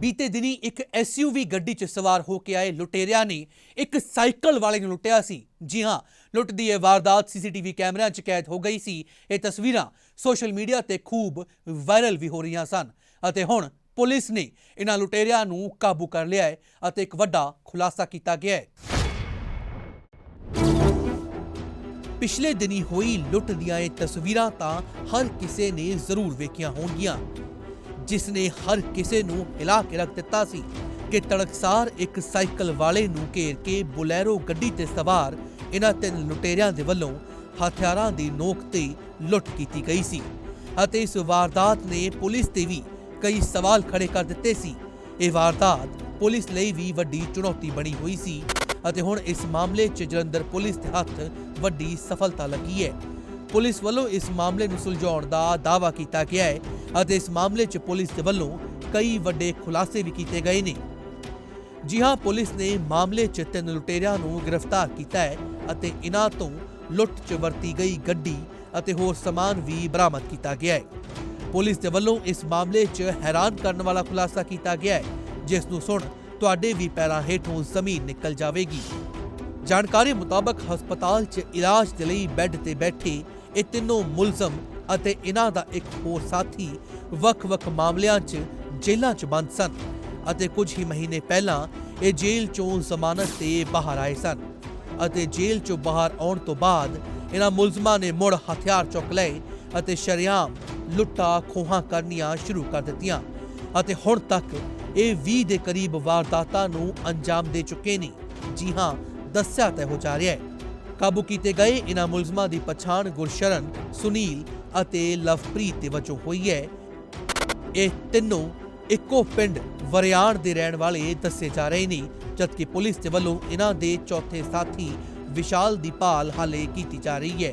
ਬੀਤੇ ਦਿਨੀ ਇੱਕ ਐਸਯੂਵੀ ਗੱਡੀ 'ਚ ਸਵਾਰ ਹੋ ਕੇ ਆਏ ਲੁਟੇਰਿਆਂ ਨੇ ਇੱਕ ਸਾਈਕਲ ਵਾਲੇ ਨੂੰ ਲੁੱਟਿਆ ਸੀ। ਜੀ ਹਾਂ ਲੁੱਟ ਦੀ ਇਹ ਵਾਰਦਾਤ ਸੀਸੀਟੀਵੀ ਕੈਮਰਿਆਂ 'ਚ ਕੈਦ ਹੋ ਗਈ ਸੀ। ਇਹ ਤਸਵੀਰਾਂ ਸੋਸ਼ਲ ਮੀਡੀਆ ਤੇ ਖੂਬ ਵਾਇਰਲ ਵੀ ਹੋ ਰਹੀਆਂ ਸਨ ਅਤੇ ਹੁਣ ਪੁਲਿਸ ਨੇ ਇਹਨਾਂ ਲੁਟੇਰਿਆਂ ਨੂੰ ਕਾਬੂ ਕਰ ਲਿਆ ਹੈ ਅਤੇ ਇੱਕ ਵੱਡਾ ਖੁਲਾਸਾ ਕੀਤਾ ਗਿਆ ਹੈ। ਪਿਛਲੇ ਦਿਨੀ ਹੋਈ ਲੁੱਟ ਦੀਆਂ ਇਹ ਤਸਵੀਰਾਂ ਤਾਂ ਹਰ ਕਿਸੇ ਨੇ ਜ਼ਰੂਰ ਵੇਖੀਆਂ ਹੋਣਗੀਆਂ। ਜਿਸ ਨੇ ਹਰ ਕਿਸੇ ਨੂੰ ਹਿਲਾ ਕੇ ਰੱਖ ਦਿੱਤਾ ਸੀ ਕਿ ਤੜਕਸਾਰ ਇੱਕ ਸਾਈਕਲ ਵਾਲੇ ਨੂੰ ਘੇਰ ਕੇ ਬੁਲੈਰੋ ਗੱਡੀ ਤੇ ਸਵਾਰ ਇਹਨਾਂ ਤਿੰਨ ਲੁਟੇਰਿਆਂ ਦੇ ਵੱਲੋਂ ਹਥਿਆਰਾਂ ਦੀ ਨੋਕ ਤੇ ਲੁੱਟ ਕੀਤੀ ਗਈ ਸੀ ਅਤੇ ਇਸ ਵਾਰਦਾਤ ਨੇ ਪੁਲਿਸ ਤੇ ਵੀ ਕਈ ਸਵਾਲ ਖੜੇ ਕਰ ਦਿੱਤੇ ਸੀ। ਇਹ ਵਾਰਦਾਤ ਪੁਲਿਸ ਲਈ ਵੀ ਵੱਡੀ ਚੁਣੌਤੀ ਬਣੀ ਹੋਈ ਸੀ ਅਤੇ ਹੁਣ ਇਸ ਮਾਮਲੇ 'ਚ ਜਲੰਧਰ ਪੁਲਿਸ ਦੇ ਹੱਥ ਵੱਡੀ ਸਫਲਤਾ ਲੱਗੀ ਹੈ। ਪੁਲਿਸ ਵੱਲੋਂ ਇਸ ਮਾਮਲੇ ਨੂੰ ਸੁਲਝਾਉਣ ਦਾ ਦਾਅਵਾ ਕੀਤਾ ਗਿਆ ਹੈ ਅਤੇ ਇਸ ਮਾਮਲੇ 'ਚ ਪੁਲਿਸ ਦੇ ਵੱਲੋਂ ਕਈ ਵੱਡੇ ਖੁਲਾਸੇ ਵੀ ਕੀਤੇ ਗਏ ਨੇ। ਜੀ ਹਾਂ, ਪੁਲਿਸ ਨੇ ਮਾਮਲੇ 'ਚ ਤਿੰਨ ਲੁਟੇਰਿਆਂ ਨੂੰ ਗ੍ਰਿਫਤਾਰ ਕੀਤਾ ਹੈ ਅਤੇ ਇਹਨਾਂ ਤੋਂ ਲੁੱਟ 'ਚ ਵਰਤੀ ਗਈ ਗੱਡੀ ਅਤੇ ਹੋਰ ਸਮਾਨ ਵੀ ਬਰਾਮਦ ਕੀਤਾ ਗਿਆ ਹੈ। ਪੁਲਿਸ ਦੇ ਵੱਲੋਂ ਇਸ ਮਾਮਲੇ 'ਚ ਹੈਰਾਨ ਕਰਨ ਵਾਲਾ ਖੁਲਾਸਾ ਕੀਤਾ ਗਿਆ ਹੈ, ਜਿਸ ਨੂੰ ਸੁਣ ਤੁਹਾਡੇ ਵੀ ਪੈਰਾਂ ਹੇਠੋਂ ਜ਼ਮੀਨ ਨਿਕਲ ਜਾਵੇਗੀ। ਜਾਣਕਾਰੀ ਮੁਤਾਬਕ ਹਸਪਤਾਲ 'ਚ ਇਲਾਜ ਦੇ ਲਈ ਬੈੱਡ ਤੇ ਬੈਠੇ ਇਹ ਤਿੰਨੋਂ ਮੁਲਜ਼ਮ ਅਤੇ ਇਹਨਾਂ ਦਾ ਇੱਕ ਹੋਰ ਸਾਥੀ ਵੱਖ-ਵੱਖ ਮਾਮਲਿਆਂ 'ਚ ਜੇਲ੍ਹਾਂ 'ਚ ਬੰਦ ਸਨ ਅਤੇ ਕੁਝ ਹੀ ਮਹੀਨੇ ਪਹਿਲਾਂ ਇਹ ਜੇਲ੍ਹ 'ਚੋਂ ਜ਼ਮਾਨਤ ਤੇ ਬਾਹਰ ਆਏ ਸਨ ਅਤੇ ਜੇਲ੍ਹ 'ਚੋਂ ਬਾਹਰ ਆਉਣ ਤੋਂ ਬਾਅਦ ਇਹਨਾਂ ਮੁਲਜ਼ਮਾਂ ਨੇ ਮੁੜ ਹਥਿਆਰ ਚੁੱਕ ਲਏ ਅਤੇ ਸ਼ਰੇਆਮ ਲੁੱਟਾਂ ਖੋਹਾਂ ਕਰਨੀਆਂ ਸ਼ੁਰੂ ਕਰ ਦਿੱਤੀਆਂ ਅਤੇ ਹੁਣ ਤੱਕ ਇਹ 20 ਦੇ ਕਰੀਬ ਵਾਰਦਾਤਾਂ ਨੂੰ ਅੰਜਾਮ ਦੇ ਚੁੱਕੇ ਨੇ। ਜੀ ਹਾਂ, ਦੱਸਿਆ ਤਾਂ ਹੋ ਜਾ ਰਿਹਾ ਹੈ। ਕਾਬੂ ਕੀਤੇ ਗਏ। ਇਹਨਾਂ ਮੁਲਜ਼ਮਾਂ ਦੀ ਪਛਾਣ ਗੁਰਸ਼ਰਨ, ਸੁਨੀਲ ਅਤੇ ਲਵਪ੍ਰੀਤ ਦੇ ਵਜੋਂ ਹੋਈ ਹੈ। ਇਹ ਤਿੰਨੋਂ ਇੱਕੋ ਪਿੰਡ ਵਰਿਆਣ ਦੇ ਰਹਿਣ ਵਾਲੇ ਦੱਸੇ ਜਾ ਰਹੇ ਨੇ, ਜਦਕਿ ਪੁਲਿਸ ਦੇ ਵੱਲੋਂ ਇਹਨਾਂ ਦੇ ਚੌਥੇ ਸਾਥੀ ਵਿਸ਼ਾਲ ਦੀ ਭਾਲ ਹਾਲੇ ਕੀਤੀ ਜਾ ਰਹੀ ਹੈ।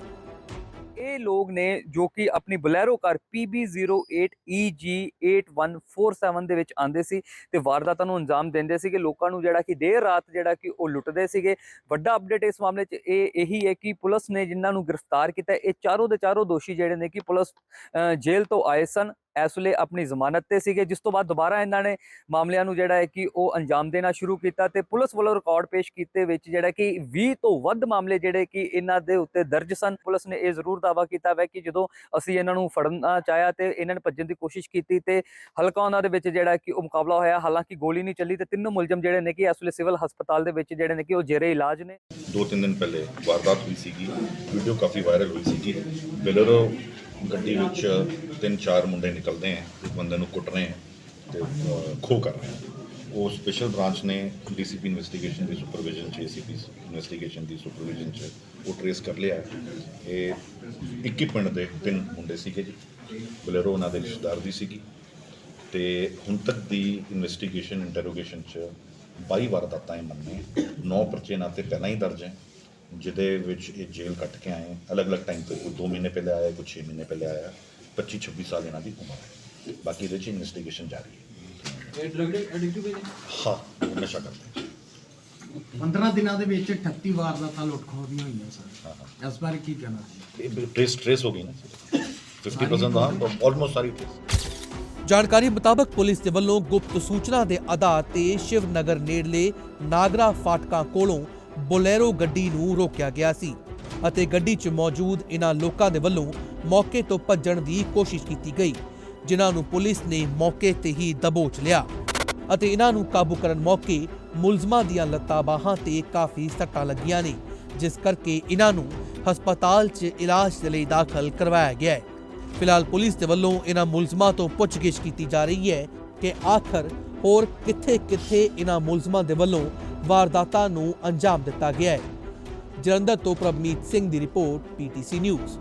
ਇਹ ਲੋਕ ਨੇ ਜੋ ਕਿ ਆਪਣੀ ਬਲੈਰੋ ਕਾਰ PB08EG8147 ਦੇ ਵਿੱਚ ਆਂਦੇ ਸੀ ਤੇ ਵਾਰਦਾਤਾਂ ਨੂੰ ਅੰਜਾਮ ਦਿੰਦੇ ਸੀਗੇ। ਲੋਕਾਂ ਨੂੰ ਜਿਹੜਾ ਕਿ ਦੇਰ ਰਾਤ ਜਿਹੜਾ ਕਿ ਉਹ ਲੁੱਟਦੇ ਸੀਗੇ। ਵੱਡਾ ਅਪਡੇਟ ਇਸ ਮਾਮਲੇ 'ਚ ਇਹ ਇਹੀ ਹੈ ਕਿ ਪੁਲਿਸ ਨੇ ਜਿਨ੍ਹਾਂ ਨੂੰ ਗ੍ਰਿਫਤਾਰ ਕੀਤਾ ਇਹ ਚਾਰੋਂ ਦੇ ਚਾਰੋਂ ਦੋਸ਼ੀ ਜਿਹੜੇ ਨੇ ਕਿ ਪੁਲਿਸ ਅ, ਜੇਲ੍ਹ ਤੋਂ ਆਏ ਸਨ। ਇਸ ਵੇਲੇ ਆਪਣੀ ਜ਼ਮਾਨਤ ਤੇ ਸੀਗੇ, ਜਿਸ ਤੋਂ ਬਾਅਦ ਦੁਬਾਰਾ ਇਹਨਾਂ ਨੇ ਮਾਮਲਿਆਂ ਨੂੰ ਜਿਹੜਾ ਹੈ ਕਿ ਉਹ ਅੰਜਾਮ ਦੇਣਾ ਸ਼ੁਰੂ ਕੀਤਾ ਤੇ ਪੁਲਿਸ ਵੱਲੋਂ ਰਿਕਾਰਡ ਪੇਸ਼ ਕੀਤੇ ਵਿੱਚ ਜਿਹੜਾ ਕਿ 20 ਤੋਂ ਵੱਧ ਮਾਮਲੇ ਜਿਹੜੇ ਕਿ ਇਹਨਾਂ ਦੇ ਉੱਤੇ ਦਰਜ ਸਨ। ਪੁਲਿਸ ਨੇ ਇਹ ਜ਼ਰੂਰ ਦਾਅਵਾ ਕੀਤਾ ਹੈ ਕਿ ਜਦੋਂ ਅਸੀਂ ਇਹਨਾਂ ਨੂੰ ਫੜਨਾ ਚਾਹਿਆ ਤੇ ਇਹਨਾਂ ਨੇ ਭੱਜਣ ਦੀ ਕੋਸ਼ਿਸ਼ ਕੀਤੀ ਤੇ ਹਲਕਾ ਉਹਨਾਂ ਦੇ ਵਿੱਚ ਜਿਹੜਾ ਕਿ ਉਹ ਮੁਕਾਬਲਾ ਹੋਇਆ। ਹਾਲਾਂਕਿ ਗੋਲੀ ਨਹੀਂ ਚੱਲੀ ਤੇ ਤਿੰਨੋਂ ਮੁਲਜ਼ਮ ਜਿਹੜੇ ਨੇ ਕਿ ਇਸ ਵੇਲੇ ਸਿਵਲ ਹਸਪਤਾਲ ਦੇ ਵਿੱਚ ਜਿਹੜੇ ਨੇ ਕਿ ਉਹ ਜੇਰੇ ਇਲਾਜ ਨੇ। ਦੋ ਤਿੰਨ ਦਿਨ ਪਹਿਲੇ ਵਾਰਦਾਤ ਹੋਈ ਸੀਗੀ, ਵੀਡੀਓ ਕਾਫੀ ਵਾਇਰਲ ਹੋਈ ਸੀਗੀ। ਬਿਲਰੋ ਗੱਡੀ ਵਿੱਚ ਤਿੰਨ ਚਾਰ ਮੁੰਡੇ ਨਿਕਲਦੇ ਹੈ ਇੱਕ ਬੰਦੇ ਨੂੰ ਕੁੱਟ ਰਹੇ ਹੈ ਤੇ ਅਹ, ਖੋਹ ਕਰ ਰਹੇ ਆ। ਉਹ ਸਪੈਸ਼ਲ ਬ੍ਰਾਂਚ ਨੇ ਡੀਸੀਪੀ ਇਨਵੈਸਟੀਗੇਸ਼ਨ ਦੀ ਸੁਪਰਵਿਜ਼ਨ ਚ ਏਸੀਪੀ ਇਨਵੈਸਟੀਗੇਸ਼ਨ ਦੀ ਸੁਪਰਵਿਜ਼ਨ ਚ ਉਹ ਟਰੇਸ ਕਰ ਲਿਆ। ਹੈ। ਇਹ 21 ਪਿੰਡ ਦੇ ਤਿੰਨ ਮੁੰਡੇ ਸੀਗੇ ਜੀ। ਬਿਲਰੋ ਉਹਨਾਂ ਦੇ ਰਿਸ਼ਤੇਦਾਰ ਦੀ ਸੀਗੀ। ਤੇ ਹੁਣ ਤੱਕ ਦੀ ਇਨਵੈਸਟੀਗੇਸ਼ਨ ਇੰਟਰੋਗੇਸ਼ਨ ਚ 22 ਵਾਰਦਾਤਾਂ ਇਹ ਮੰਨੇ 9 ਪਰਚੇ ਇਹਨਾਂ ਤੇ ਪਹਿਲਾਂ ਹੀ ਦਰਜ ਹੈ ਜਿਹਦੇ ਵਿੱਚ ਇਹ ਜੇਲ੍ਹ ਕੱਟ ਕੇ ਆਏ। ਅਲੱਗ-ਅਲੱਗ ਟਾਈਮ ਤੇ ਕੋਈ 2 ਮਹੀਨੇ ਪਹਿਲੇ ਆਇਆ ਕੋਈ 6 ਮਹੀਨੇ ਪਹਿਲੇ ਆਇਆ। 25 26 ਸਾਲ ਇਹਨਾਂ ਦੀ ਉਮਰ ਹੈ। ਬਾਕੀ ਇਹਦੇ ਚ ਇਨਵੈਸਟੀਗੇਸ਼ਨ ਜਾਰੀ ਹੈ। ਇਹ ਡਰਗ ਐਡਿਕਟਿਵ ਹੈ ਹਾਂ ਉਹ ਨਸ਼ਾ ਕਰਦੇ 15 ਦਿਨਾਂ ਦੇ ਵਿੱਚ 38 ਵਾਰਦਾਤਾਂ ਲੁੱਟ ਖੋਹ ਦੀਆਂ ਹੋਈਆਂ ਸਰ। ਇਸ ਬਾਰੇ ਕੀ ਕਹਿਣਾ ਜੀ? ਇਹ ਟ੍ਰੇਸ ਟ੍ਰੇਸ ਹੋ ਗਈ ਨਾ 50% ਹਾਂ ਆਲਮੋਸਟ ਸਾਰੀ ਟ੍ਰੇਸ ਜਾਣਕਾਰੀ ਮੁਤਾਬਕ ਪੁਲਿਸ ਦੇ ਵੱਲੋਂ ਗੁਪਤ ਸੂਚਨਾ ਦੇ ਆਧਾਰ ਤੇ ਸ਼ਿਵ ਨਗਰ ਨੇੜਲੇ ਨਾਗਰਾ ਫਾਟਕਾਂ ਕੋਲੋਂ ਬੋਲੇਰੋ ਗੱਡੀ ਨੂੰ ਰੋਕਿਆ ਗਿਆ ਸੀ ਅਤੇ ਗੱਡੀ 'ਚ ਮੌਜੂਦ ਇਹਨਾਂ ਲੋਕਾਂ ਦੇ ਵੱਲੋਂ ਮੌਕੇ ਤੋਂ ਭੱਜਣ ਦੀ ਕੋਸ਼ਿਸ਼ ਕੀਤੀ ਗਈ, ਜਿਨ੍ਹਾਂ ਨੂੰ ਪੁਲਿਸ ਨੇ ਮੌਕੇ ਤੇ ਹੀ ਦਬੋਚ ਲਿਆ ਅਤੇ ਇਹਨਾਂ ਨੂੰ ਕਾਬੂ ਕਰਨ ਮੌਕੇ ਮੁਲਜ਼ਮਾਂ ਦੀਆਂ ਲੱਤਾਂ ਬਾਹਾਂ ਤੇ ਕਾਫੀ ਸੱਟਾਂ ਲੱਗੀਆਂ ਨੇ, ਜਿਸ ਕਰਕੇ ਇਹਨਾਂ ਨੂੰ ਹਸਪਤਾਲ 'ਚ ਇਲਾਜ ਦੇ ਲਈ ਦਾਖਲ ਕਰਵਾਇਆ ਗਿਆ ਹੈ। ਫਿਲਹਾਲ ਪੁਲਿਸ ਦੇ ਵੱਲੋਂ ਇਹਨਾਂ ਮੁਲਜ਼ਮਾਂ ਤੋਂ ਪੁੱਛਗਿੱਛ ਕੀਤੀ ਜਾ ਰਹੀ ਹੈ ਕਿ ਆਖਰ ਹੋਰ ਕਿੱਥੇ-ਕਿੱਥੇ ਇਹਨਾਂ ਮੁਲਜ਼ਮਾਂ ਦੇ ਵੱਲੋਂ ਵਾਰਦਾਤਾਂ ਨੂੰ ਅੰਜਾਮ ਦਿੱਤਾ ਗਿਆ ਹੈ। ਜਲੰਧਰ ਤੋਂ ਪ੍ਰਭਮੀਤ ਸਿੰਘ ਦੀ ਰਿਪੋਰਟ ਪੀਟੀਸੀ ਨਿਊਜ਼।